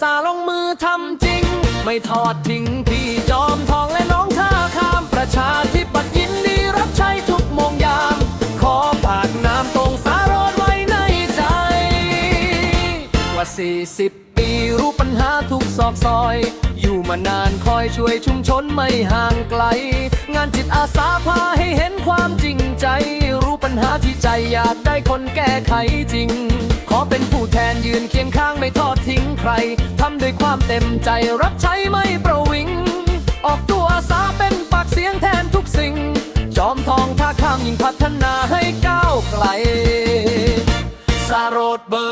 สาลงมือทำจริง ไม่ทอดทิ้งพี่จอมทองและน้องท่าข้ามประชาธิปัตย์ยินดีรับใช้ทุกโมงยาม ขอฝากน้ำตรงสารอดไว้ในใจ กว่า 40 ปีรู้ปัญหาทุกซอกซอย อยู่มานานคอยช่วยชุมชนไม่ห่างไกล งานจิตอาสาพาให้เห็นความจริงใจ รู้ปัญหาที่ใจอยากได้คนแก้ไขจริงขอเป็นผู้แทนยืนเคียงข้างไม่ทอดทิ้งใคร ด้วยความเต็มใจรับใช้ไม่ประวิง ออกตัวอาสาเป็นปากเสียงแทนทุกสิ่ง จอมทองท่าข้ามยิ่งพัฒนาให้ก้าวไกล สาโรดเบอร์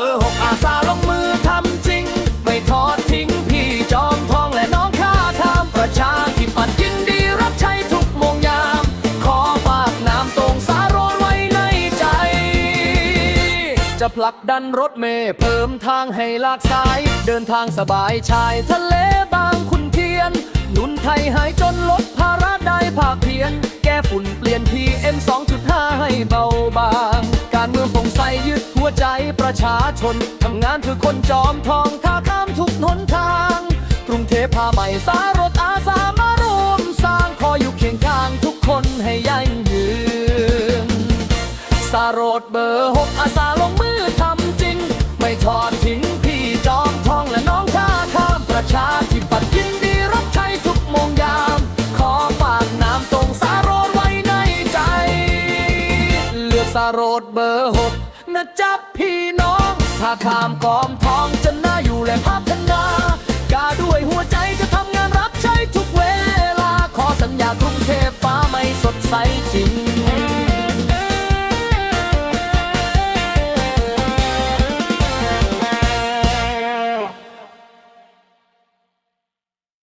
จะผลักดันรถเมล์เพิ่มทางให้หลากสาย เดินทางสบายชายทะเลบางขุนเทียน หนุนไทยหายจนลดภาระได้ภาคเพียน แก้ฝุ่นเปลี่ยน PM 2.5 ให้เบาบาง การเมืองโปร่งใสยึดหัวใจประชาชน ทำงานเพื่อคนจอมทองท่าข้ามทุกหนทาง กรุงเทพพาใหม่สารถอาสามารวมสร้างคอยอยู่เคียงข้างทุกคนให้ยั่งยืนสารดเบอร์หกอาสาลง สโรดเบอร์หกนะจ๊ะพี่น้อง ถ้าข้ามกอมทองจะน่าอยู่และพัฒนากาด้วยหัวใจจะทำงานรับใช้ทุกเวลา ขอสัญญากรุงเทพฟ้าไม่สดใสจริง